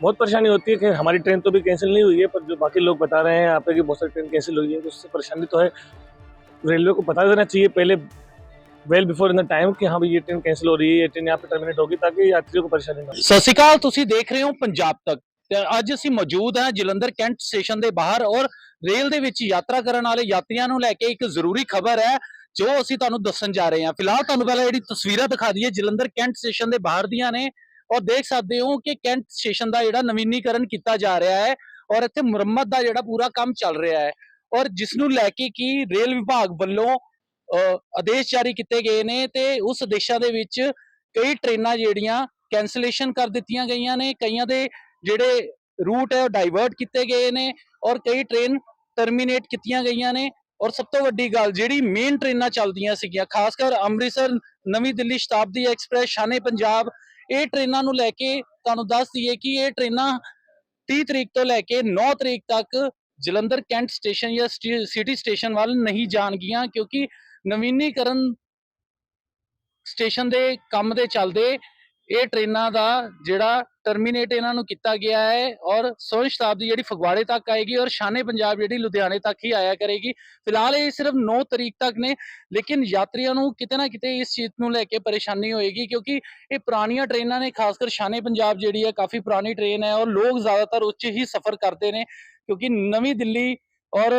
बहुत परेशानी होती है कि हमारी ट्रेन तो भी कैंसिल नहीं हुई है पर जो बाकी लोग बता रहे हैं यहाँ पे कि बहुत सारी ट्रेन कैंसिल हुई है तो उससे परेशानी तो है रेलवे को बता देना चाहिए पहले well before in the time कि हाँ भाई ये ट्रेन कैंसिल हो रही है ये ट्रेन यहाँ पे टर्मिनेट होगी ताकि यात्रियों को परेशानी ना हो ਸਤਿ ਸ਼੍ਰੀ ਅਕਾਲ ਤੁਸੀਂ ਦੇਖ ਰਹੇ ਹੋ ਪੰਜਾਬ ਤੱਕ ਤੇ ਅੱਜ ਅਸੀਂ ਮੌਜੂਦ ਹਾਂ ਜਲੰਧਰ ਕੈਂਟ ਸਟੇਸ਼ਨ ਦੇ ਬਾਹਰ ਔਰ ਰੇਲ ਦੇ ਵਿੱਚ ਯਾਤਰਾ ਕਰਨ ਵਾਲੇ ਯਾਤਰੀਆਂ ਨੂੰ ਲੈ ਕੇ ਇੱਕ ਜ਼ਰੂਰੀ ਖਬਰ ਹੈ ਜੋ ਅਸੀਂ ਤੁਹਾਨੂੰ ਦੱਸਣ ਜਾ ਰਹੇ ਹਾਂ ਫਿਲਹਾਲ ਤੁਹਾਨੂੰ ਪਹਿਲਾਂ ਜਿਹੜੀ ਤਸਵੀਰਾਂ ਦਿਖਾ ਦਈਏ ਜਲੰਧਰ ਕੈਂਟ ਸਟੇਸ਼ਨ ਦੇ ਬਾਹਰ ਦੀਆਂ ਨੇ ਔਰ ਦੇਖ ਸਕਦੇ ਹੋ ਕਿ ਕੈਂਟ ਸਟੇਸ਼ਨ ਦਾ ਜਿਹੜਾ ਨਵੀਨੀਕਰਨ ਕੀਤਾ ਜਾ ਰਿਹਾ ਹੈ ਔਰ ਇੱਥੇ ਮੁਰੰਮਤ ਦਾ ਜਿਹੜਾ ਪੂਰਾ ਕੰਮ ਚੱਲ ਰਿਹਾ ਹੈ ਔਰ ਜਿਸ ਨੂੰ ਲੈ ਕੇ ਕੀ ਰੇਲ ਵਿਭਾਗ ਵੱਲੋਂ ਆਦੇਸ਼ ਜਾਰੀ ਕੀਤੇ ਗਏ ਨੇ ਤੇ ਉਸ ਆਦੇਸ਼ਾਂ ਦੇ ਵਿੱਚ ਕਈ ਟ੍ਰੇਨਾਂ ਜਿਹੜੀਆਂ ਕੈਂਸਲੇਸ਼ਨ ਕਰ ਦਿੱਤੀਆਂ ਗਈਆਂ ਨੇ, ਕਈਆਂ ਦੇ ਜਿਹੜੇ ਰੂਟ ਹੈ ਉਹ ਡਾਈਵਰਟ ਕੀਤੇ ਗਏ ਨੇ ਔਰ ਕਈ ਟ੍ਰੇਨ ਟਰਮੀਨੇਟ ਕੀਤੀਆਂ ਗਈਆਂ ਨੇ ਔਰ ਸਭ ਤੋਂ ਵੱਡੀ ਗੱਲ ਜਿਹੜੀ ਮੇਨ ਟ੍ਰੇਨਾਂ ਚੱਲਦੀਆਂ ਸੀਗੀਆਂ, ਖਾਸ ਕਰ ਅੰਮ੍ਰਿਤਸਰ, ਨਵੀਂ ਦਿੱਲੀ ਸ਼ਤਾਬਦੀ ਐਕਸਪ੍ਰੈਸ, ਸ਼ਾਨੇ ਪੰਜਾਬ ਇਹ ਟ੍ਰੇਨਾਂ ਨੂੰ ਲੈ ਕੇ ਤੁਹਾਨੂੰ ਦੱਸ ਦਈਏ ਕਿ ਇਹ ਟ੍ਰੇਨਾਂ 30 ਤਰੀਕ ਤੋਂ ਲੈ ਕੇ 9 ਤਰੀਕ ਤੱਕ ਜਲੰਧਰ ਕੈਂਟ ਸਟੇਸ਼ਨ ਜਾਂ ਸਿਟੀ ਸਟੇਸ਼ਨ ਵੱਲ ਨਹੀਂ ਜਾਣਗੀਆਂ, ਕਿਉਂਕਿ ਨਵੀਨੀਕਰਨ ਸਟੇਸ਼ਨ ਦੇ ਕੰਮ ਦੇ ਚੱਲਦੇ ਇਹ ਟ੍ਰੇਨਾਂ ਦਾ ਜਿਹੜਾ ਟਰਮੀਨੇਟ ਇਹਨਾਂ ਨੂੰ ਕੀਤਾ ਗਿਆ ਹੈ ਔਰ ਸੋਹਣ ਸ਼ਤਾਬਦੀ ਜਿਹੜੀ ਫਗਵਾੜੇ ਤੱਕ ਆਏਗੀ ਔਰ ਸ਼ਾਨੇ ਪੰਜਾਬ ਜਿਹੜੀ ਲੁਧਿਆਣੇ ਤੱਕ ਹੀ ਆਇਆ ਕਰੇਗੀ। ਫਿਲਹਾਲ ਇਹ ਸਿਰਫ 9 ਤਰੀਕ ਤੱਕ ਨੇ, ਲੇਕਿਨ ਯਾਤਰੀਆਂ ਨੂੰ ਕਿਤੇ ਨਾ ਕਿਤੇ ਇਸ ਚੀਜ਼ ਨੂੰ ਲੈ ਕੇ ਪਰੇਸ਼ਾਨੀ ਹੋਏਗੀ ਕਿਉਂਕਿ ਇਹ ਪੁਰਾਣੀਆਂ ਟ੍ਰੇਨਾਂ ਨੇ ਖਾਸ ਕਰ ਸ਼ਾਨੇ ਪੰਜਾਬ ਜਿਹੜੀ ਹੈ ਕਾਫੀ ਪੁਰਾਣੀ ਟ੍ਰੇਨ ਹੈ ਔਰ ਲੋਕ ਜ਼ਿਆਦਾਤਰ ਉੱਚ ਹੀ ਸਫ਼ਰ ਕਰਦੇ ਨੇ ਕਿਉਂਕਿ ਨਵੀਂ ਦਿੱਲੀ ਔਰ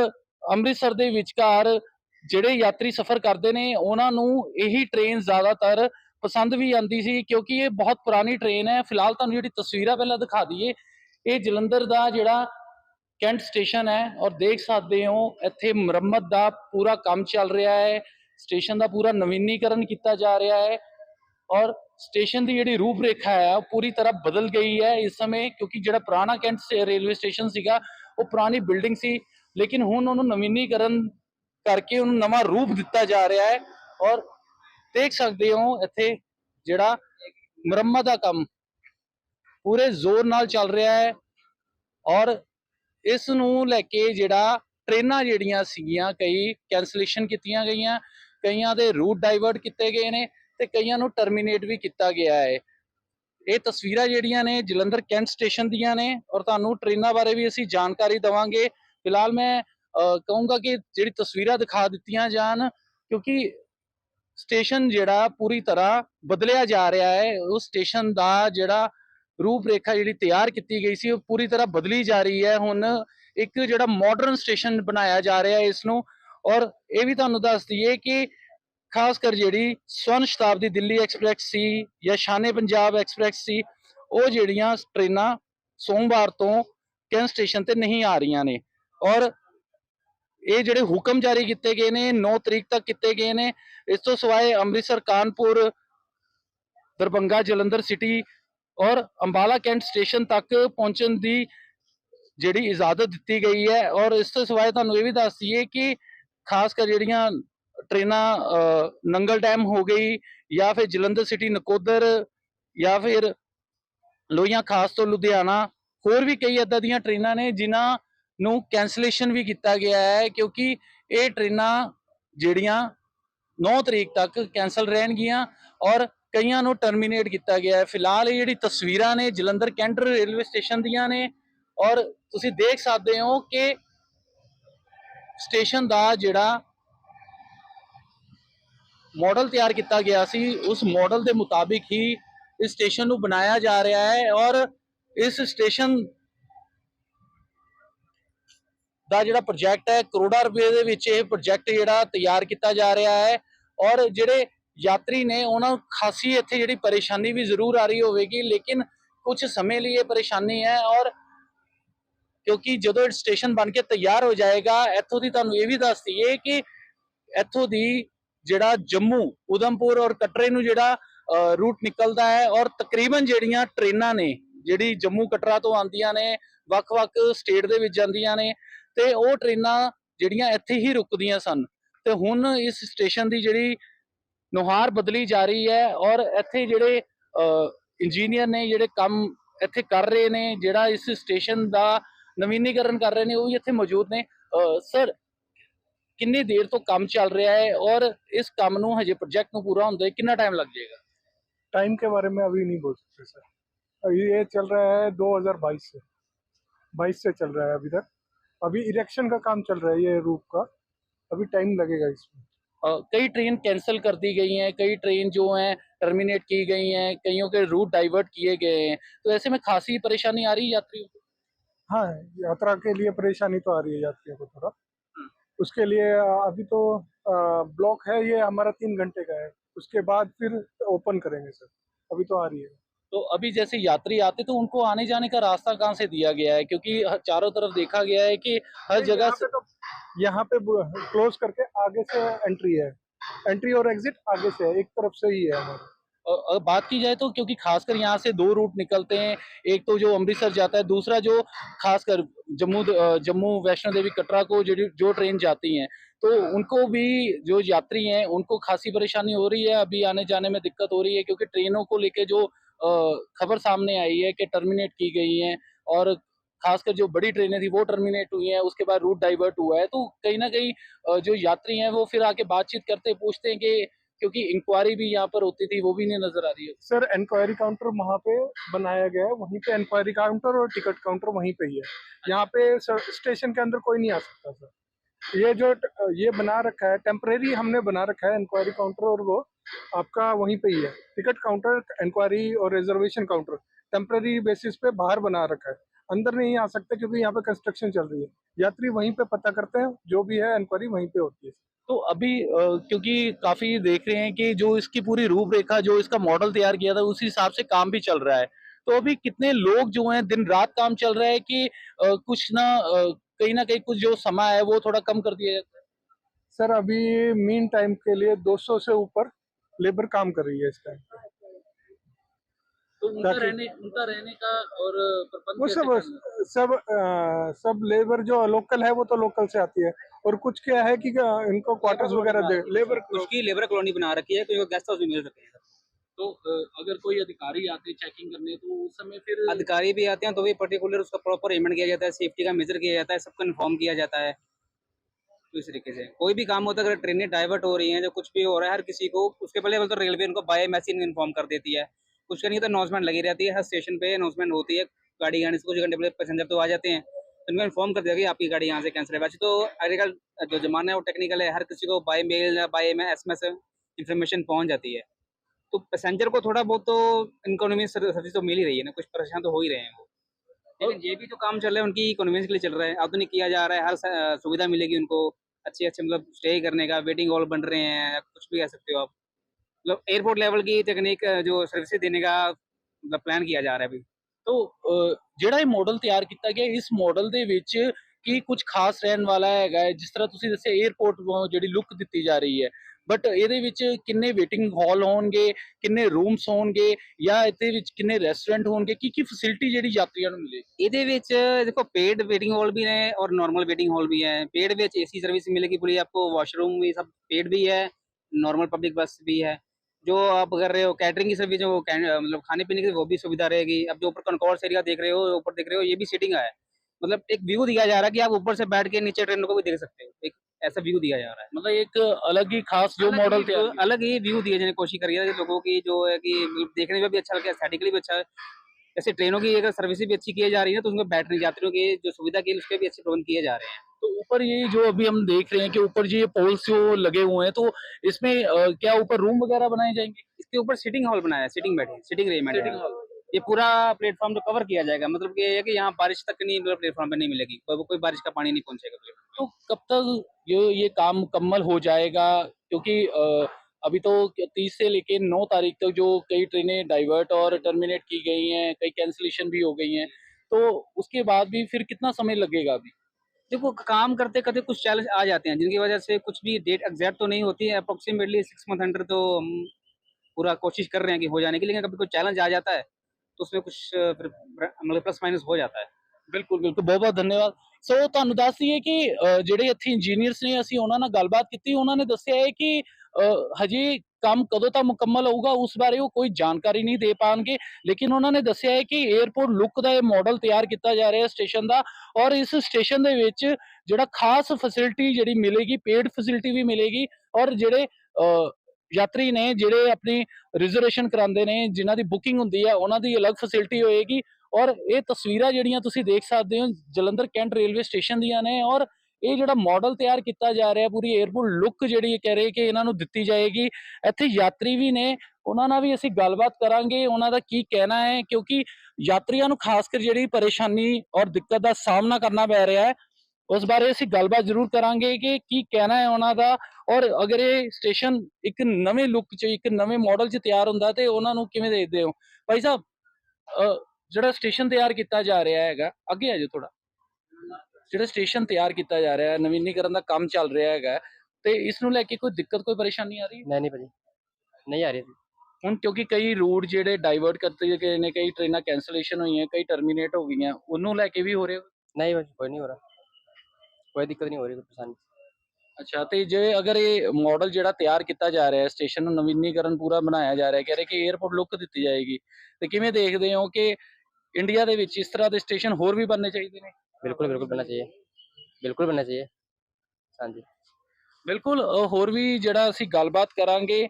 ਅੰਮ੍ਰਿਤਸਰ ਦੇ ਵਿਚਕਾਰ ਜਿਹੜੇ ਯਾਤਰੀ ਸਫ਼ਰ ਕਰਦੇ ਨੇ, ਉਹਨਾਂ ਨੂੰ ਇਹੀ ਟ੍ਰੇਨ ਜ਼ਿਆਦਾਤਰ ਪਸੰਦ ਵੀ ਆਂਦੀ ਸੀ ਕਿਉਂਕਿ ਇਹ ਬਹੁਤ ਪੁਰਾਣੀ ਟ੍ਰੇਨ ਹੈ। ਫਿਲਹਾਲ ਤੁਹਾਨੂੰ ਜਿਹੜੀ ਤਸਵੀਰਾਂ ਪਹਿਲਾਂ ਦਿਖਾ ਦਈਏ, ਇਹ ਜਲੰਧਰ ਦਾ ਜਿਹੜਾ ਕੈਂਟ ਸਟੇਸ਼ਨ ਹੈ ਔਰ ਦੇਖ ਸਕਦੇ ਹੋ, ਇੱਥੇ ਮੁਰੰਮਤ ਦਾ ਪੂਰਾ ਕੰਮ ਚੱਲ ਰਿਹਾ ਹੈ। ਸਟੇਸ਼ਨ ਦਾ ਪੂਰਾ ਨਵੀਨੀਕਰਨ ਕੀਤਾ ਜਾ ਰਿਹਾ ਹੈ ਔਰ ਸਟੇਸ਼ਨ ਦੀ ਜਿਹੜੀ ਰੂਪਰੇਖਾ ਹੈ, ਉਹ ਪੂਰੀ ਤਰ੍ਹਾਂ ਬਦਲ ਗਈ ਹੈ ਇਸ ਸਮੇਂ ਕਿਉਂਕਿ ਜਿਹੜਾ ਪੁਰਾਣਾ ਕੈਂਟ ਸ- ਰੇਲਵੇ ਸਟੇਸ਼ਨ ਸੀਗਾ, ਉਹ ਪੁਰਾਣੀ ਬਿਲਡਿੰਗ ਸੀ। ਲੇਕਿਨ ਹੁਣ ਉਹਨੂੰ ਨਵੀਨੀਕਰਨ ਕਰਕੇ ਉਹਨੂੰ ਨਵਾਂ ਰੂਪ ਦਿੱਤਾ ਜਾ ਰਿਹਾ ਹੈ ਔਰ ਦੇਖ ਸਕਦੇ ਹੋ ਇੱਥੇ ਜਿਹੜਾ ਮੁਰੰਮਤ ਦਾ ਕੰਮ ਪੂਰੇ ਜ਼ੋਰ ਨਾਲ ਚੱਲ ਰਿਹਾ ਹੈ ਔਰ ਇਸ ਨੂੰ ਲੈ ਕੇ ਜਿਹੜਾ ਟ੍ਰੇਨਾਂ ਜਿਹੜੀਆਂ ਸੀਗੀਆਂ ਕਈ ਕੈਂਸਲੇਸ਼ਨ ਕੀਤੀਆਂ ਗਈਆਂ ਕਈਆਂ ਦੇ ਰੂਟ ਡਾਈਵਰਟ ਕੀਤੇ ਗਏ ਨੇ ਤੇ ਕਈਆਂ ਨੂੰ ਟਰਮੀਨੇਟ ਵੀ ਕੀਤਾ ਗਿਆ ਹੈ। ਇਹ ਤਸਵੀਰਾਂ ਜਿਹੜੀਆਂ ਨੇ ਜਲੰਧਰ ਕੈਂਟ ਸਟੇਸ਼ਨ ਦੀਆਂ ਨੇ ਔਰ ਤੁਹਾਨੂੰ ਟ੍ਰੇਨਾਂ ਬਾਰੇ ਵੀ ਅਸੀਂ ਜਾਣਕਾਰੀ ਦਵਾਂਗੇ। ਫਿਲਹਾਲ ਮੈਂ ਅਹ, ਕਹੂੰਗਾ ਕਿ ਜਿਹੜੀ ਤਸਵੀਰਾਂ ਦਿਖਾ ਦਿੱਤੀਆਂ ਜਾਣ ਕਿਉਂਕਿ ਸਟੇਸ਼ਨ ਜਿਹੜਾ ਪੂਰੀ ਤਰ੍ਹਾਂ ਬਦਲਿਆ ਜਾ ਰਿਹਾ ਹੈ। ਉਸ ਸਟੇਸ਼ਨ ਦਾ ਜਿਹੜਾ ਰੂਪਰੇਖਾ ਜਿਹੜੀ ਤਿਆਰ ਕੀਤੀ ਗਈ ਸੀ, ਉਹ ਪੂਰੀ ਤਰ੍ਹਾਂ ਬਦਲੀ ਜਾ ਰਹੀ ਹੈ। ਹੁਣ ਇੱਕ ਜਿਹੜਾ ਮਾਡਰਨ ਸਟੇਸ਼ਨ ਬਣਾਇਆ ਜਾ ਰਿਹਾ ਹੈ ਇਸ ਨੂੰ ਔਰ ਇਹ ਵੀ ਤੁਹਾਨੂੰ ਦੱਸ ਦਈਏ ਕਿ ਖਾਸ ਕਰ ਜਿਹੜੀ ਸਵਰਨ ਸ਼ਤਾਬਦੀ ਦਿੱਲੀ ਐਕਸਪ੍ਰੈਸ ਸੀ ਜਾਂ ਸ਼ਾਨੇ ਪੰਜਾਬ ਐਕਸਪ੍ਰੈਸ ਸੀ, ਉਹ ਜਿਹੜੀਆਂ ਟ੍ਰੇਨਾਂ ਸੋਮਵਾਰ ਤੋਂ ਕੈਂਟ ਸਟੇਸ਼ਨ ਤੇ ਨਹੀਂ ਆ ਰਹੀਆਂ ਨੇ। ਔਰ ਇਹ ਜਿਹੜੇ ਹੁਕਮ ਜਾਰੀ ਕੀਤੇ ਗਏ ਨੇ 9 ਤਰੀਕ ਤੱਕ ਕੀਤੇ ਗਏ ਨੇ ਇਸ ਤੋਂ ਸਿਵਾਏ ਅੰਮ੍ਰਿਤਸਰ ਕਾਨਪੁਰ ਦਰਬੰਗਾ ਜਲੰਧਰ ਸਿਟੀ ਔਰ ਅੰਬਾਲਾ ਕੈਂਟ ਸਟੇਸ਼ਨ ਤੱਕ ਪਹੁੰਚਣ ਦੀ ਜਿਹੜੀ ਇਜਾਜ਼ਤ ਦਿੱਤੀ ਗਈ ਹੈ ਔਰ ਇਸ ਤੋਂ ਸਿਵਾਏ ਤੁਹਾਨੂੰ ਇਹ ਵੀ ਦੱਸ ਦਈਏ ਕਿ ਖਾਸ ਕਰ ਜਿਹੜੀਆਂ ਟ੍ਰੇਨਾਂ ਅਹ, ਨੰਗਲ ਡੈਮ ਹੋ ਗਈ ਜਾਂ ਫਿਰ ਜਲੰਧਰ ਸਿਟੀ ਨਕੋਦਰ ਜਾਂ ਫਿਰ ਲੋਹੀਆਂ ਖਾਸ ਤੋਂ ਲੁਧਿਆਣਾ ਹੋਰ ਵੀ ਕਈ ਏਦਾਂ ਦੀਆਂ ਟ੍ਰੇਨਾਂ ਨੇ ਜਿਨ੍ਹਾਂ ਨੂੰ ਕੈਂਸਲੇਸ਼ਨ ਵੀ ਕੀਤਾ ਗਿਆ ਹੈ ਕਿਉਂਕਿ ਇਹ ਟ੍ਰੇਨਾਂ ਜਿਹੜੀਆਂ 9 ਤਰੀਕ ਤੱਕ ਕੈਂਸਲ ਰਹਿਣਗੀਆਂ ਔਰ ਕਈਆਂ ਨੂੰ ਟਰਮੀਨੇਟ ਕੀਤਾ ਗਿਆ ਹੈ। ਫਿਲਹਾਲ ਇਹ ਜਿਹੜੀ ਤਸਵੀਰਾਂ ਨੇ ਜਲੰਧਰ ਕੈਂਟਰ ਰੇਲਵੇ ਸਟੇਸ਼ਨ ਦੀਆਂ ਨੇ ਔਰ ਤੁਸੀਂ ਦੇਖ ਸਕਦੇ ਹੋ ਕਿ ਸਟੇਸ਼ਨ ਦਾ ਜਿਹੜਾ ਮਾਡਲ ਤਿਆਰ ਕੀਤਾ ਗਿਆ ਸੀ, ਉਸ ਮਾਡਲ ਦੇ ਮੁਤਾਬਿਕ ਹੀ ਇਸ ਸਟੇਸ਼ਨ ਨੂੰ ਬਣਾਇਆ ਜਾ ਰਿਹਾ ਹੈ ਔਰ ਇਸ ਸਟੇਸ਼ਨ ਦਾ ਜਿਹੜਾ ਪ੍ਰੋਜੈਕਟ ਹੈ, ਕਰੋੜਾਂ ਰੁਪਏ ਦੇ ਵਿੱਚ ਇਹ ਪ੍ਰੋਜੈਕਟ ਜਿਹੜਾ ਤਿਆਰ ਕੀਤਾ ਜਾ ਰਿਹਾ ਹੈ ਔਰ ਜਿਹੜੇ ਯਾਤਰੀ ਨੇ ਉਹਨਾਂ ਨੂੰ ਖਾਸੀ ਇੱਥੇ ਜਿਹੜੀ ਪਰੇਸ਼ਾਨੀ ਵੀ ਜ਼ਰੂਰ ਆ ਰਹੀ ਹੋਵੇਗੀ, ਲੇਕਿਨ ਕੁਝ ਸਮੇਂ ਲਈ ਇਹ ਪਰੇਸ਼ਾਨੀ ਹੈ ਔਰ ਕਿਉਂਕਿ ਜਦੋਂ ਸਟੇਸ਼ਨ ਬਣ ਕੇ ਤਿਆਰ ਹੋ ਜਾਏਗਾ, ਇੱਥੋਂ ਦੀ ਤੁਹਾਨੂੰ ਇਹ ਵੀ ਦੱਸ ਦਈਏ ਕਿ ਇੱਥੋਂ ਦੀ ਜਿਹੜਾ ਜੰਮੂ, ਉਦਮਪੁਰ ਔਰ ਕਟਰੇ ਨੂੰ ਜਿਹੜਾ ਰੂਟ ਨਿਕਲਦਾ ਹੈ ਔਰ ਤਕਰੀਬਨ ਜਿਹੜੀਆਂ ਟ੍ਰੇਨਾਂ ਨੇ, ਜਿਹੜੀ ਜੰਮੂ ਕਟਰਾ ਤੋਂ ਆਉਂਦੀਆਂ ਨੇ, ਵੱਖ-ਵੱਖ ਸਟੇਟ ਦੇ ਵਿੱਚ ਜਾਂਦੀਆਂ ਨੇ ਤੇ ਉਹ ਟ੍ਰੇਨਾਂ ਜਿਹੜੀਆਂ ਇੱਥੇ ਹੀ ਰੁਕਦੀਆਂ ਸਨ ਤੇ ਹੁਣ ਇਸ ਸਟੇਸ਼ਨ ਦੀ ਜਿਹੜੀ ਨੁਹਾਰ ਬਦਲੀ ਜਾ ਰਹੀ ਹੈ ਔਰ ਇੱਥੇ ਜਿਹੜੇ ਇੰਜੀਨੀਅਰ ਨੇ ਜਿਹੜੇ ਕੰਮ ਇੱਥੇ ਕਰ ਰਹੇ ਨੇ ਜਿਹੜਾ ਇਸ ਸਟੇਸ਼ਨ ਦਾ ਨਵੀਨੀਕਰਨ ਕਰ ਰਹੇ ਨੇ ਉਹ ਵੀ ਇੱਥੇ ਮੌਜੂਦ ਨੇ ਸਰ ਕਿੰਨੀ ਦੇਰ ਤੋਂ ਕੰਮ ਚੱਲ ਰਿਹਾ ਹੈ ਔਰ ਇਸ ਕੰਮ ਨੂੰ ਹਜੇ ਪ੍ਰੋਜੈਕਟ ਨੂੰ ਪੂਰਾ ਹੁੰਦੇ ਕਿੰਨਾ ਟਾਈਮ ਲੱਗ ਜਾਏਗਾ टाइम के बारे में अभी नहीं बोल सकते सर ये चल रहा है 2022 से 22 से चल रहा है अभी तक अभी इरेक्शन का काम चल रहा है ये रूप का। अभी टाइम लगेगा इसमें। कई ट्रेन कैंसिल कर दी गई हैं कई ट्रेन जो हैं टर्मिनेट की गई हैं कईयों के रूट डाइवर्ट किए गए हैं। तो ऐसे में खासी परेशानी आ रही है यात्रियों को? हाँ यात्रा के लिए परेशानी तो आ रही है यात्रियों को थोड़ा। उसके लिए अभी तो ब्लॉक है ये हमारा तीन घंटे का है। उसके बाद फिर ओपन करेंगे सर। अभी तो आ रही है। तो अभी जैसे यात्री आते तो उनको आने जाने का रास्ता कहाँ से दिया गया है? क्योंकि चारों तरफ़ देखा गया है कि हर जगह यहाँ से तो यहाँ पे क्लोज करके आगे से एंट्री है। एंट्री और एग्जिट आगे से है एक तरफ़ से ही है हमारा। और बात की जाए तो क्योंकि खासकर यहाँ से दो रूट निकलते हैं एक तो जो अमृतसर जाता है दूसरा जो खासकर जम्मू जम्मू वैष्णो देवी कटरा को जो जो ट्रेन जाती हैं तो उनको भी जो यात्री हैं उनको खासी परेशानी हो रही है। अभी आने जाने में दिक्कत हो रही है क्योंकि ट्रेनों को लेके जो खबर सामने आई है कि टर्मिनेट की गई हैं और खासकर जो बड़ी ट्रेनें थी वो टर्मिनेट हुई हैं, उसके बाद रूट डाइवर्ट हुआ है। तो कहीं ना कहीं जो यात्री हैं वो फिर आके बातचीत करते पूछते हैं कि क्योंकि इंक्वायरी भी यहाँ पर होती थी, वो भी नहीं नज़र आ रही है। सर इंक्वायरी काउंटर वहाँ पे बनाया गया है, वहीं पे इंक्वायरी काउंटर और टिकट काउंटर वहीं पे ही है। यहाँ पे सर स्टेशन के अंदर कोई नहीं आ सकता, सर। ये जो ये बना रखा है टेम्परेरी हमने बना रखा है इंक्वायरी काउंटर और वो आपका वहीं पे ही है। टिकट काउंटर इंक्वायरी और रिजर्वेशन काउंटर टेम्परेरी बेसिस पे बाहर बना रखा है। अंदर नहीं आ सकते क्योंकि यहाँ पे कंस्ट्रक्शन चल रही है। यात्री वहीं पे पता करते हैं जो भी है इंक्वायरी वहीं पे होती है। तो अभी अ, क्योंकि काफ़ी देख रहे हैं कि जो इसकी पूरी रूपरेखा जो इसका मॉडल तैयार किया था उसी हिसाब से काम भी चल रहा है। तो अभी कितने लोग जो हैं दिन रात काम चल रहा है कि अ, कुछ ना कहीं ना कहीं कुछ जो समय है वो थोड़ा कम कर दिया जाता है? सर अभी मीन टाइम के लिए 200 से ऊपर लेबर काम कर रही है इस टाइम पे। तो उनका रहने उनका रहने का और वो सब सब अ, सब लेबर जो लोकल है वो तो लोकल से आती है। और कुछ क्या है कि इनको क्वार्टर्स वगैरह दे लेबर उसकी लेबर कॉलोनी बना रखी है तो गेस्ट हाउस भी मिल सकते हैं तो अगर कोई अधिकारी आते हैं चेकिंग करने तो उस समय फिर अधिकारी भी आते हैं तो भी पर्टिकुलर उसका प्रॉपर पेमेंट किया जाता है सेफ्टी का मेजर किया जाता है सबको इन्फॉर्म किया जाता है। इस तरीके से। कोई भी काम होता है अगर ट्रेनें डाइवर्ट हो रही हैं जो कुछ भी हो रहा है हर किसी को उसके पहले तो रेलवे उनको बाय मैसेज इन्फॉर्म कर देती है। कुछ का नहीं तो अनाउंसमेंट लगी रहती है हर स्टेशन पे अनाउंसमेंट होती है गाड़ी आने से कुछ घंटे पहले पैसेंजर तो आ जाते हैं। तो उनको इन्फॉर्म कर दिया कि आपकी गाड़ी यहाँ से कैंसिल है। वैसे तो आजकल जो जमाना है वो टेक्निकल है हर किसी को बाय मेल या by S M S information पहुँच जाती है। तो पैसेंजर को थोड़ा बहुत तो इकोनॉमी सर्विस तो मिल ही रही है ना कुछ परेशान तो हो ही रहे हैं वो। लेकिन ये भी जो काम चल रहा है उनकी कन्वीनियंस के लिए चल रहा है आधुनिक किया जा रहा है हर सुविधा मिलेगी उनको। अच्छे अच्छे मतलब स्टे करने का वेटिंग हॉल बन रहे हैं कुछ भी कह सकते हो आप। मतलब एयरपोर्ट लेवल की तकनीक जो सर्विस देने का मतलब प्लान किया जा रहा है अभी। तो ਜਿਹੜਾ मॉडल तैयार किया गया, इस मॉडल के कुछ खास रहने वाला है जिस तरह तुम दस एयरपोर्ट जी लुक 에어ਪੋਰਟ जा रही है। ਬਟ ਇਹਦੇ ਵਿੱਚ ਕਿੰਨੇ ਵੇਟਿੰਗ ਹਾਲ ਹੋਣਗੇ ਕਿੰਨੇ ਰੂਮਸ ਹੋਣਗੇ ਜਾਂ ਇਹਦੇ ਵਿੱਚ ਕਿੰਨੇ ਰੈਸਟੋਰੈਂਟ ਹੋਣਗੇ ਕੀ ਕੀ ਫੈਸਿਲਿਟੀ ਜਿਹੜੀ ਯਾਤਰੀਆਂ ਨੂੰ ਮਿਲੇਗੀ ਇਹਦੇ ਵਿੱਚ ਦੇਖੋ पेड वेटिंग हॉल भी है और नॉर्मल वेटिंग हॉल भी है पेड ਵਿੱਚ एसी सर्विस मिलेगी पूरी आपको वॉशरूम भी सब पेड भी है नॉर्मल पब्लिक बस भी है जो आप कर रहे हो कैटरिंग की सर्विस जो कैन- मतलब खाने पीने की वो भी सुविधा रहेगी अब जो ऊपर कनकॉर्स एरिया देख रहे हो ऊपर देख रहे हो ये भी सीटिंग है मतलब एक व्यू दिया जा रहा है कि आप ऊपर से बैठ के नीचे ट्रेन को भी देख सकते हो एक ऐसा व्यू दिया जा रहा है। मतलब एक अलग ही खास जो मॉडल थे अलग ही व्यू दिया जाने कोशिश करी है। लोगों की जो है कि मतलब देखने में भी अच्छा लगे स्थेटिकली भी अच्छा है। जैसे ट्रेनों की अगर सर्विस भी अच्छी की जा रही है तो उसमें बैठने यात्रियों की जो सुविधा के लिए उसके भी अच्छे प्रबंध किए जा रहे हैं। तो ऊपर ये जो अभी हम देख रहे हैं कि ऊपर ये पोल्स जो लगे हुए हैं तो इसमें क्या ऊपर रूम वगैरह बनाए जाएँगे? इसके ऊपर सिटिंग हॉल बनाया है सिटिंग बैठे सिटिंग रेमेंट हॉल ये पूरा प्लेटफॉर्म जो कवर किया जाएगा। मतलब कि ये है कि यहाँ बारिश तक नहीं मतलब प्लेटफॉर्म पे नहीं मिलेगी। कोई कोई बारिश का पानी नहीं पहुंचेगा प्लेटफॉर्म तो कब तक ये ये काम मुकम्मल हो जाएगा? क्योंकि अभी तो 30 से लेके नौ तारीख तक जो कई ट्रेनें डाइवर्ट और टर्मिनेट की गई हैं कई कैंसिलेशन भी हो गई हैं। तो उसके बाद भी फिर कितना समय लगेगा अभी? देखो काम करते करते कुछ चैलेंज आ जाते हैं जिनकी वजह से कुछ भी डेट एग्जैक्ट तो नहीं होती है। अप्रोक्सीमेटली सिक्स मंथ अंडर तो हम पूरा कोशिश कर रहे हैं कि हो जाने की लेकिन कभी कोई चैलेंज आ जाता है? तो उसमें कुछ मतलब प्लस माइनस हो जाता है। ਬਿਲਕੁਲ ਬਿਲਕੁਲ ਬਹੁਤ ਬਹੁਤ ਧੰਨਵਾਦ ਸੋ ਤੁਹਾਨੂੰ ਦੱਸ ਦਈਏ ਕਿ ਅ, ਜਿਹੜੇ ਇੱਥੇ ਇੰਜੀਨੀਅਰਸ ਨੇ ਅਸੀਂ ਉਹਨਾਂ ਨਾਲ ਗੱਲਬਾਤ ਕੀਤੀ ਉਹਨਾਂ ਨੇ ਦੱਸਿਆ ਹੈ ਕਿ ਅ, ਹਜੇ ਕੰਮ ਕਦੋਂ ਤੱਕ ਮੁਕੰਮਲ ਹੋਊਗਾ ਉਸ ਬਾਰੇ ਉਹ ਕੋਈ ਜਾਣਕਾਰੀ ਨਹੀਂ ਦੇ ਪਾਣਗੇ ਲੇਕਿਨ ਉਹਨਾਂ ਨੇ ਦੱਸਿਆ ਹੈ ਕਿ 에어ਪੋਰਟ ਲੁੱਕ ਦਾ ਇਹ ਮਾਡਲ ਤਿਆਰ ਕੀਤਾ ਜਾ ਰਿਹਾ ਹੈ ਸਟੇਸ਼ਨ ਦਾ ਔਰ ਇਸ ਸਟੇਸ਼ਨ ਦੇ ਵਿੱਚ ਜਿਹੜਾ ਖਾਸ ਫੈਸਿਲਿਟੀ ਜਿਹੜੀ ਮਿਲੇਗੀ ਪੇਡ ਫੈਸਿਲਿਟੀ ਵੀ ਮਿਲੇਗੀ ਔਰ ਜਿਹੜੇ ਯਾਤਰੀ ਨੇ ਜਿਹੜੇ ਆਪਣੀ ਰਿਜ਼ਰਵੇਸ਼ਨ ਕਰਾਉਂਦੇ ਨੇ, ਜਿਨ੍ਹਾਂ ਦੀ ਬੁਕਿੰਗ ਹੁੰਦੀ ਹੈ, ਉਹਨਾਂ ਦੀ ਅਲੱਗ ਫੈਸਿਲਿਟੀ ਹੋਏਗੀ ਔਰ ਇਹ ਤਸਵੀਰਾਂ ਜਿਹੜੀਆਂ ਤੁਸੀਂ ਦੇਖ ਸਕਦੇ ਹੋ, ਜਲੰਧਰ ਕੈਂਟ ਰੇਲਵੇ ਸਟੇਸ਼ਨ ਦੀਆਂ ਨੇ ਔਰ ਇਹ ਜਿਹੜਾ ਮਾਡਲ ਤਿਆਰ ਕੀਤਾ ਜਾ ਰਿਹਾ, ਪੂਰੀ 에ਅਰਪੋਰਟ ਲੁੱਕ ਜਿਹੜੀ ਕਹਿ ਰਹੇ ਕਿ ਇਹਨਾਂ ਨੂੰ ਦਿੱਤੀ ਜਾਏਗੀ। ਇੱਥੇ ਯਾਤਰੀ ਵੀ ਨੇ, ਉਹਨਾਂ ਨਾਲ ਵੀ ਅਸੀਂ ਗੱਲਬਾਤ ਕਰਾਂਗੇ, ਉਹਨਾਂ ਦਾ ਕੀ ਕਹਿਣਾ ਹੈ, ਕਿਉਂਕਿ ਯਾਤਰੀਆਂ ਨੂੰ ਖਾਸ ਕਰ ਜਿਹੜੀ ਪਰੇਸ਼ਾਨੀ ਔਰ ਦਿੱਕਤ ਦਾ ਸਾਹਮਣਾ ਕਰਨਾ ਪੈ ਰਿਹਾ ਹੈ ਉਸ ਬਾਰੇ ਅਸੀਂ ਗੱਲਬਾਤ ਜ਼ਰੂਰ ਕਰਾਂਗੇ ਕਿ ਕੀ ਕਹਿਣਾ ਹੈ ਉਹਨਾਂ ਦਾ ਔਰ ਅਗਰ ਇਹ ਸਟੇਸ਼ਨ ਇੱਕ ਨਵੇਂ ਲੁੱਕ 'ਚ ਇੱਕ ਨਵੇਂ ਮਾਡਲ 'ਚ ਤਿਆਰ ਹੁੰਦਾ ਤੇ ਉਹਨਾਂ ਨੂੰ ਕਿਵੇਂ ਦੇਖਦੇ ਹੋ ਭਾਈ ਸਾਹਿਬ ਜਿਹੜਾ ਸਟੇਸ਼ਨ ਤਿਆਰ ਕੀਤਾ ਜਾ ਰਿਹਾ ਹੈਗਾ ਅੱਗੇ ਆ ਜਾਓ ਥੋੜਾ ਜਿਹੜਾ ਸਟੇਸ਼ਨ ਤਿਆਰ ਕੀਤਾ ਜਾ ਰਿਹਾ ਹੈ ਨਵੀਨੀਕਰਨ ਦਾ ਕੰਮ ਚੱਲ ਰਿਹਾ ਹੈਗਾ ਤੇ ਇਸ ਨੂੰ ਲੈ ਕੇ ਕੋਈ ਦਿੱਕਤ ਕੋਈ ਪਰੇਸ਼ਾਨੀ ਆ ਰਹੀ ਨਹੀਂ ਨਹੀਂ ਭਾਜੀ ਨਹੀਂ ਆ ਰਹੀ ਹੁਣ ਕਿਉਂਕਿ ਕਈ ਰੂਟ ਜਿਹੜੇ ਡਾਈਵਰਟ ਕਰਤੇ ਗਏ ਨੇ ਕਈ ਟ੍ਰੇਨਾਂ ਕੈਂਸਲੇਸ਼ਨ ਹੋਈਆਂ ਕਈ ਟਰਮੀਨੇਟ ਹੋ ਗਈਆਂ ਉਹਨੂੰ ਲੈ ਕੇ ਵੀ ਹੋ ਰਿਹਾ ਨਹੀਂ ਭਾਜੀ ਕੋਈ ਨਹੀਂ ਹੋ ਰਿਹਾ ਕੋਈ ਦਿੱਕਤ ਨਹੀਂ ਹੋ ਰਹੀ ਪਸੰਦ ਅੱਛਾ ਤੇ ਜੇ ਅਗਰ ਇਹ ਮਾਡਲ ਜਿਹੜਾ ਤਿਆਰ ਕੀਤਾ ਜਾ ਰਿਹਾ ਹੈ ਸਟੇਸ਼ਨ ਨੂੰ ਨਵੀਨੀਕਰਨ ਪੂਰਾ ਬਣਾਇਆ ਜਾ ਰਿਹਾ ਹੈ ਕਹਿ ਰਹੇ ਕਿ 에어ਪੋਰਟ ਲੁੱਕ ਦਿੱਤੀ ਜਾਏਗੀ ਤੇ ਕਿਵੇਂ ਦੇਖਦੇ ਹੋ ਕਿ ਇੰਡੀਆ ਦੇ ਵਿੱਚ ਇਸ ਤਰ੍ਹਾਂ ਦੇ ਸਟੇਸ਼ਨ ਹੋਰ ਵੀ ਬਣਨੇ ਚਾਹੀਦੇ ਨੇ? ਬਿਲਕੁਲ ਬਿਲਕੁਲ ਬਣਨਾ ਚਾਹੀਏ। ਬਿਲਕੁਲ ਬਣਨਾ ਚਾਹੀਏ। ਹਾਂਜੀ। ਬਿਲਕੁਲ ਹੋਰ ਵੀ ਜਿਹੜਾ ਅਸੀਂ ਗੱਲਬਾਤ ਕਰਾਂਗੇ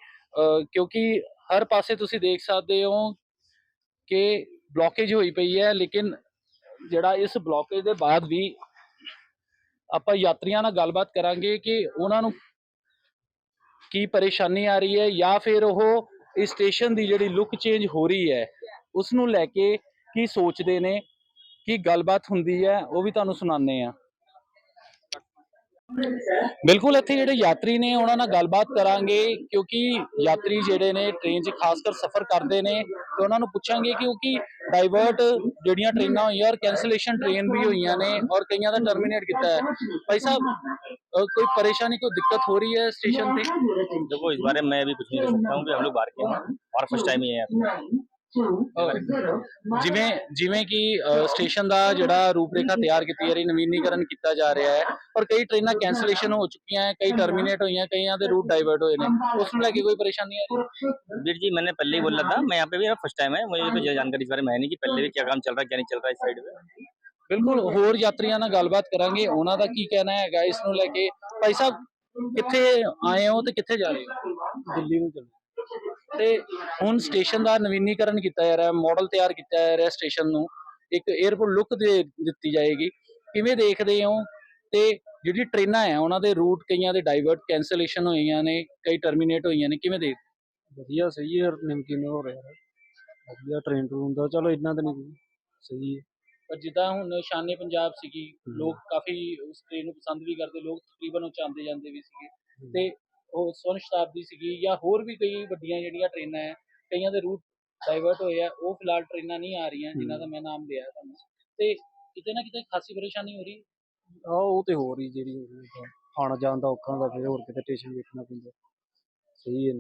ਕਿਉਂਕਿ ਹਰ ਪਾਸੇ ਤੁਸੀਂ ਦੇਖ ਸਕਦੇ ਹੋ ਕਿ ਬਲੌਕੇਜ ਹੋਈ ਪਈ ਹੈ ਲੇਕਿਨ ਜਿਹੜਾ ਇਸ ਬਲੌਕੇਜ ਦੇ ਬਾਅਦ ਵੀ ਆਪਾਂ ਯਾਤਰੀਆਂ ਨਾਲ ਗੱਲਬਾਤ ਕਰਾਂਗੇ ਕਿ ਉਹਨਾਂ ਨੂੰ ਕੀ ਪਰੇਸ਼ਾਨੀ ਆ ਰਹੀ ਹੈ ਜਾਂ ਫਿਰ ਉਹ ਇਸ ਸਟੇਸ਼ਨ ਦੀ ਜਿਹੜੀ ਲੁੱਕ ਚੇਂਜ ਹੋ ਰਹੀ ਹੈ ਉਸ ਨੂੰ ਲੈ ਕੇ ਕੀ ਸੋਚਦੇ ਨੇ, ਕੀ ਗੱਲਬਾਤ ਹੁੰਦੀ ਹੈ, ਉਹ ਵੀ ਤੁਹਾਨੂੰ ਸੁਣਾਉਂਦੇ ਆ ਬਿਲਕੁਲ ਇੱਥੇ ਜਿਹੜੇ ਯਾਤਰੀ ਨੇ, ਉਹਨਾਂ ਨਾਲ ਗੱਲਬਾਤ ਕਰਾਂਗੇ ਕਿਉਂਕਿ ਯਾਤਰੀ ਜਿਹੜੇ ਨੇ ਟ੍ਰੇਨ 'ਚ ਖਾਸ ਕਰ ਸਫ਼ਰ ਕਰਦੇ ਨੇ। ਤੇ ਉਹਨਾਂ ਨੂੰ ਪੁੱਛਾਂਗੇ ਕਿਉਂਕਿ ਡਾਈਵਰਟ ਜਿਹੜੀਆਂ ਟ੍ਰੇਨਾਂ ਹੋਈਆਂ ਔਰ ਕੈਂਸਲੇਸ਼ਨ ਟ੍ਰੇਨ ਵੀ ਹੋਈਆਂ ਨੇ ਔਰ ਕਈਆਂ ਦਾ ਟਰਮੀਨੇਟ ਕੀਤਾ ਹੈ ਭਾਈ ਸਾਹਿਬ ਅ, ਕੋਈ ਪਰੇਸ਼ਾਨੀ ਕੋਈ दिक्कत हो रही है स्टेशन पे देखो इस बारे में मैं भी कुछ नहीं कह सकता हूँ कि हम लोग बाहर के हैं और फर्स्ट टाइम ही है यहाँ पे। ਜਿਵੇਂ ਜਿਵੇਂ ਕਿ ਸਟੇਸ਼ਨ ਦਾ ਜਿਹੜਾ ਰੂਪਰੇਖਾ ਤਿਆਰ ਕੀਤੀ ਜਾ ਰਹੀ ਨਵੀਨੀਕਰਨ ਕੀਤਾ ਜਾ ਰਿਹਾ ਹੈ ਪਰ ਕਈ ਟ੍ਰੇਨਾਂ ਕੈਂਸਲੇਸ਼ਨ ਹੋ ਚੁੱਕੀਆਂ ਹੈ ਕਈ ਟਰਮੀਨੇਟ ਹੋਈਆਂ ਕਈਆਂ ਦੇ ਰੂਟ ਡਾਈਵਰਟ ਹੋਏ ਨੇ ਉਸ ਨੂੰ ਲੈ ਕੇ ਕੋਈ ਪਰੇਸ਼ਾਨੀ ਆ ਰਹੀ ਹੈ वीर जी मैंने पहले ही बोला था मैं यहाँ पे भी फर्स्ट टाइम है मुझे तो ये जानकारी इस बारे में है नहीं कि पहले भी क्या काम चल रहा है क्या नहीं चल रहा है इस साइड में ਬਿਲਕੁਲ ਹੋਰ ਯਾਤਰੀਆਂ ਨਾਲ ਗੱਲਬਾਤ ਕਰਾਂਗੇ ਉਹਨਾਂ ਦਾ ਕੀ ਕਹਿਣਾ ਹੈਗਾ ਇਸ ਨੂੰ ਲੈ ਕੇ ਭਾਈ ਸਾਹਿਬ ਕਿੱਥੇ ਆਏ ਹੋ ਤੇ ਕਿੱਥੇ ਜਾ ਰਹੇ ਹੋ ਦਿੱਲੀ ਨੂੰ ਚੱਲੇ ਤੇ ਹੁਣ ਸਟੇਸ਼ਨ ਦਾ ਨਵੀਨੀਕਰਨ ਕੀਤਾ ਜਾ ਰਿਹਾ ਮਾਡਲ ਤਿਆਰ ਕੀਤਾ ਜਾ ਰਿਹਾ ਸਟੇਸ਼ਨ ਨੂੰ ਇੱਕ 에어ਪੋਰਟ ਲੁੱਕ ਦੇ ਦਿੱਤੀ ਜਾਏਗੀ। ਕਿਵੇਂ ਦੇਖਦੇ ਹੋ? ਤੇ ਜਿਹੜੀ ਟ੍ਰੇਨਾਂ ਆ ਉਹਨਾਂ ਦੇ ਰੂਟ ਕਈਆਂ ਦੇ ਡਾਈਵਰਟ ਕੈਂਸਲੇਸ਼ਨ ਹੋਈਆਂ ਨੇ ਕਈ ਟਰਮੀਨੇਟ ਹੋਈਆਂ ਨੇ ਕਿਵੇਂ ਦੇਖ ਵਧੀਆ ਸਹੀ ਹੈ ਨਿਮਕੀ ਹੋ ਰਿਹਾ? ਹੈ ਵਧੀਆ ਟ੍ਰੇਨ ਟੂਨ ਦਾ ਚਲੋ ਇੰਨਾ ਤਾਂ ਨਹੀਂ ਸਹੀ ਹੈ। ਪਰ ਜਿੱਦਾਂ ਹੁਣ ਸ਼ਾਨੇ ਪੰਜਾਬ ਸੀਗੀ ਲੋਕ ਕਾਫੀ ਉਸ ਟ੍ਰੇਨ ਨੂੰ ਪਸੰਦ ਵੀ ਕਰਦੇ ਲੋਕ ਤਕਰੀਬਨ ਉਹ ਚਾਹੁੰਦੇ ਜਾਂਦੇ ਵੀ ਸੀਗੇ। ਤੇ ਉਹ ਸਵਰਨ ਸ਼ਤਾਬਦੀ ਸੀਗੀ ਜਾਂ ਹੋਰ ਵੀ ਕਈ ਵੱਡੀਆਂ ਜਿਹੜੀਆਂ ਟ੍ਰੇਨਾਂ ਹੈ ਕਈਆਂ ਦੇ ਰੂਟ ਡਾਈਵਰਟ ਹੋਏ ਆ ਉਹ ਫਿਲਹਾਲ ਟ੍ਰੇਨਾਂ ਨਹੀਂ ਆ ਰਹੀਆਂ ਜਿਨ੍ਹਾਂ ਦਾ ਮੈਂ ਨਾਮ ਲਿਆ ਤੁਹਾਨੂੰ। ਤੇ ਕਿਤੇ ਨਾ ਕਿਤੇ ਖਾਸੀ ਪਰੇਸ਼ਾਨੀ ਹੋ ਰਹੀ। ਆ ਉਹ ਤੇ ਹੀ ਜਿਹੜੀ ਰਹੀ ਹੈ। ਆਉਣ ਜਾਣ ਦਾ ਔਖਾ ਹੁੰਦਾ ਫਿਰ ਹੋਰ ਕਿਤੇ ਸਟੇਸ਼ਨ ਵੇਖਣਾ ਪੈਂਦਾ। ਸਹੀ ਹੈ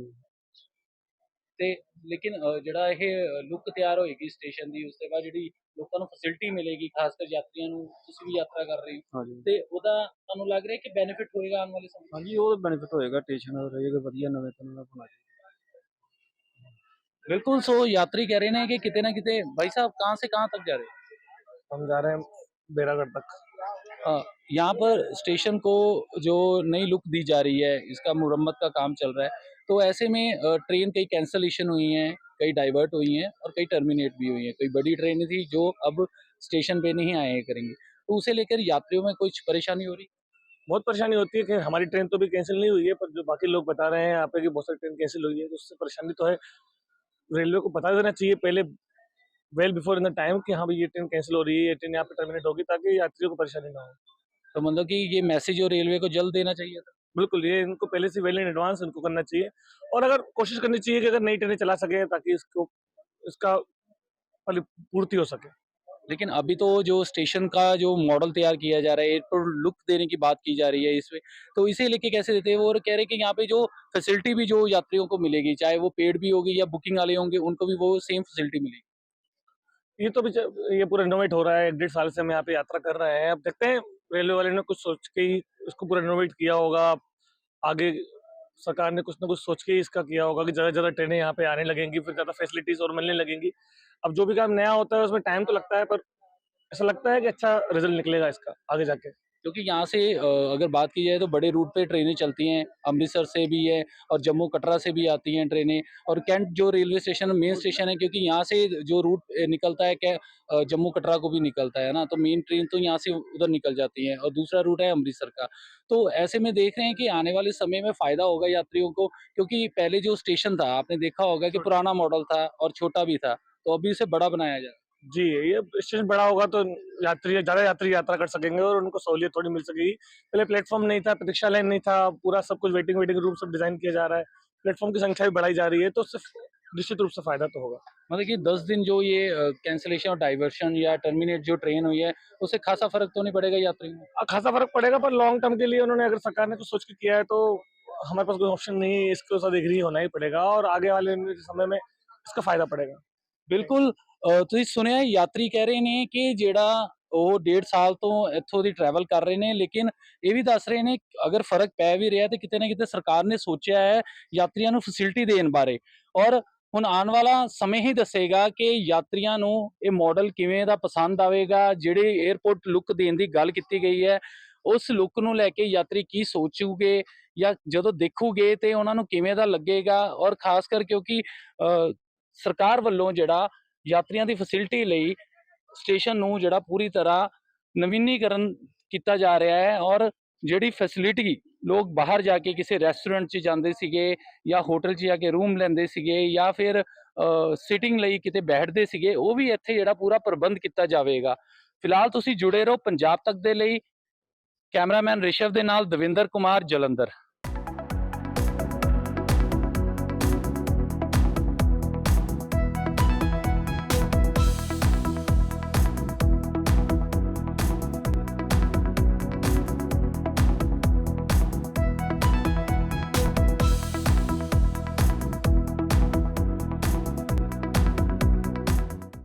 ਤੇ ਲੇਕਿਨ ਅ, ਜਿਹੜਾ ਇਹ ਲੁੱਕ ਤਿਆਰ ਹੋਏਗੀ ਸਟੇਸ਼ਨ ਦੀ ਉਸ ਤੋਂ ਬਾਅਦ ਜਿਹੜੀ ਲੋਕਾਂ ਨੂੰ ਫੈਸਿਲਿਟੀ ਮਿਲੇਗੀ ਖਾਸ ਕਰ ਯਾਤਰੀਆਂ ਨੂੰ ਤੁਸੀਂ ਵੀ ਯਾਤਰਾ ਕਰ ਰਹੇ ਹੋ ਹਾਂਜੀ ਤੇ ਉਹਦਾ ਤੁਹਾਨੂੰ ਲੱਗ ਰਿਹਾ ਕਿ ਬੈਨੀਫਿਟ ਹੋਏਗਾ ਆਉਣ ਵਾਲੇ ਸਮੇਂ 'ਚ? ਹਾਂਜੀ ਉਹ ਬੈਨੀਫਿਟ ਹੋਏਗਾ ਸਟੇਸ਼ਨ ਰਹੇਗਾ ਵਧੀਆ ਨਵੇਂ ਤੋਂ ਨਵਾਂ ਬਣਾ बिल्कुल सो यात्री कह रहे हैं कि किते ना किते भाई साहब कहाँ से कहाँ तक जा रहे हैं हम जा रहे हैं बेरागढ़ तक अ, यहाँ पर स्टेशन को जो नई लुक दी जा रही है इसका मुरम्मत का काम चल रहा है तो ऐसे में ट्रेन कई कैंसलेशन हुई हैं कई डाइवर्ट हुई हैं और कई टर्मिनेट भी हुई हैं। कई बड़ी ट्रेनें थी जो अब स्टेशन पे नहीं आए करेंगे। तो उसे लेकर यात्रियों में कुछ परेशानी हो रही? बहुत परेशानी होती है कि हमारी ट्रेन तो भी कैंसिल नहीं हुई है पर जो बाकी लोग बता रहे हैं यहाँ पे कि बहुत सारी ट्रेन कैंसिल हुई है तो उससे परेशानी तो है। रेलवे को बता देना चाहिए पहले well before in the time कि हाँ भाई ये ट्रेन कैंसिल हो रही है ये ट्रेन यहाँ पे टर्मिनेट होगी ताकि यात्रियों को परेशानी ना हो। तो मतलब कि ये मैसेज और रेलवे को जल्द देना चाहिए था? बिल्कुल ये इनको पहले से वेल इन एडवांस इनको करना चाहिए। और अगर कोशिश करनी चाहिए कि अगर नई ट्रेनें चला सके ताकि इसको इसका पूर्ति हो सके। लेकिन अभी तो जो स्टेशन का जो मॉडल तैयार किया जा रहा है एयरपोर्ट लुक देने की बात की जा रही है इसमें तो इसे लेके कैसे देते हैं वो? और कह रहे हैं कि यहाँ पे जो फैसिलिटी भी जो यात्रियों को मिलेगी चाहे वो पेड भी होगी या बुकिंग वाले होंगे उनको भी वो सेम फैसिलिटी मिलेगी। ये तो भी ये पूरा रिनोवेट हो रहा है एक डेढ़ साल से हम यहाँ पे यात्रा कर रहे हैं। अब देखते हैं रेलवे वाले ने कुछ सोच के ही इसको पूरा रिनोवेट किया होगा। आगे सरकार ने कुछ ना कुछ सोच के ही इसका किया होगा कि ज़्यादा ज़्यादा ट्रेनें यहाँ पे आने लगेंगी, फिर ज़्यादा फैसिलिटीज़ और मिलने लगेंगी। अब जो भी काम नया होता है, उसमें टाइम तो लगता है, पर ऐसा लगता है कि अच्छा रिज़ल्ट निकलेगा इसका, आगे जाके। क्योंकि यहाँ से अगर बात की जाए तो बड़े रूट पे ट्रेनें चलती हैं अमृतसर से भी है और जम्मू कटरा से भी आती हैं ट्रेनें और कैंट जो रेलवे स्टेशन मेन स्टेशन है क्योंकि यहाँ से जो रूट निकलता है क्या जम्मू कटरा को भी निकलता है ना तो मेन ट्रेन तो यहाँ से उधर निकल जाती है और दूसरा रूट है अमृतसर का। तो ऐसे में देख रहे हैं कि आने वाले समय में फ़ायदा होगा यात्रियों को क्योंकि पहले जो स्टेशन था आपने देखा होगा कि पुराना मॉडल था और छोटा भी था तो अभी उसे बड़ा बनाया जा रहा है जी ये स्टेशन बड़ा होगा तो यात्री ज़्यादा यात्री यात्रा कर सकेंगे और उनको सहूलियत थोड़ी मिल सकेगी। पहले प्लेटफॉर्म नहीं था प्रतीक्षा लाइन नहीं था पूरा सब कुछ वेटिंग वेटिंग रूम सब डिज़ाइन किया जा रहा है। प्लेटफॉर्म की संख्या भी बढ़ाई जा रही है तो सिर्फ़ निश्चित रूप से फ़ायदा तो होगा। मतलब कि दस दिन जो ये कैंसिलेशन और डाइवर्शन या टर्मिनेट जो ट्रेन हुई है उससे खासा फ़र्क तो नहीं पड़ेगा यात्रियों में हाँ, खासा फ़र्क पड़ेगा पर लॉन्ग टर्म के लिए उन्होंने अगर सरकार ने कुछ सोच के किया है तो हमारे पास कोई ऑप्शन नहीं है इसके साथ एग्री होना ही पड़ेगा और आगे वाले समय में इसका फ़ायदा पड़ेगा। बिल्कुल ਤੁਸੀਂ ਸੁਣਿਆ ਯਾਤਰੀ ਕਹਿ ਰਹੇ ਨੇ ਕਿ ਜਿਹੜਾ ਉਹ ਡੇਢ ਸਾਲ ਤੋਂ ਇੱਥੋਂ ਦੀ ਟਰੈਵਲ ਕਰ ਰਹੇ ਨੇ, ਲੇਕਿਨ ਇਹ ਵੀ ਦੱਸ ਰਹੇ ਨੇ, ਅਗਰ ਫ਼ਰਕ ਪੈ ਵੀ ਰਿਹਾ ਤੇ ਕਿਤੇ ਨਾ ਕਿਤੇ ਸਰਕਾਰ ਨੇ ਸੋਚਿਆ ਹੈ ਯਾਤਰੀਆਂ ਨੂੰ ਫੈਸਿਲਿਟੀ ਦੇਣ ਬਾਰੇ। ਔਰ ਹੁਣ ਆਉਣ ਵਾਲਾ ਸਮੇਂ ਹੀ ਦੱਸੇਗਾ ਕਿ ਯਾਤਰੀਆਂ ਨੂੰ ਇਹ ਮਾਡਲ ਕਿਵੇਂ ਦਾ ਪਸੰਦ ਆਵੇਗਾ, ਜਿਹੜੇ 에어ਪੋਰਟ ਲੁੱਕ ਦੇਣ ਦੀ ਗੱਲ ਕੀਤੀ ਗਈ ਹੈ, ਉਸ ਲੁੱਕ ਨੂੰ ਲੈ ਕੇ ਯਾਤਰੀ ਕੀ ਸੋਚੂਗੇ ਜਾਂ ਜਦੋਂ ਦੇਖੂਗੇ ਤੇ ਉਹਨਾਂ ਨੂੰ ਕਿਵੇਂ ਦਾ ਲੱਗੇਗਾ, ਔਰ ਖਾਸ ਕਰ ਕਿਉਂਕਿ ਸਰਕਾਰ ਵੱਲੋਂ ਜਿਹੜਾ ਯਾਤਰੀਆਂ ਦੀ ਫੈਸਿਲਿਟੀ ਲਈ ਸਟੇਸ਼ਨ ਨੂੰ ਜਿਹੜਾ ਪੂਰੀ ਤਰ੍ਹਾਂ ਨਵੀਨੀਕਰਨ ਕੀਤਾ ਜਾ ਰਿਹਾ ਹੈ ਔਰ ਜਿਹੜੀ ਫੈਸਿਲਿਟੀ ਲੋਕ ਬਾਹਰ ਜਾ ਕੇ ਕਿਸੇ ਰੈਸਟੋਰੈਂਟ 'ਚ ਜਾਂਦੇ ਸੀਗੇ ਜਾਂ ਹੋਟਲ 'ਚ ਜਾ ਕੇ ਰੂਮ ਲੈਂਦੇ ਸੀਗੇ ਜਾਂ ਫਿਰ ਸਿਟਿੰਗ ਲਈ ਕਿਤੇ ਬੈਠਦੇ ਸੀਗੇ, ਉਹ ਵੀ ਇੱਥੇ ਜਿਹੜਾ ਪੂਰਾ ਪ੍ਰਬੰਧ ਕੀਤਾ ਜਾਵੇਗਾ। ਫਿਲਹਾਲ ਤੁਸੀਂ ਜੁੜੇ ਰਹੋ ਪੰਜਾਬ ਤੱਕ ਦੇ ਲਈ। ਕੈਮਰਾਮੈਨ ਰਿਸ਼ਵ ਦੇ ਨਾਲ ਦਵਿੰਦਰ ਕੁਮਾਰ, ਜਲੰਧਰ।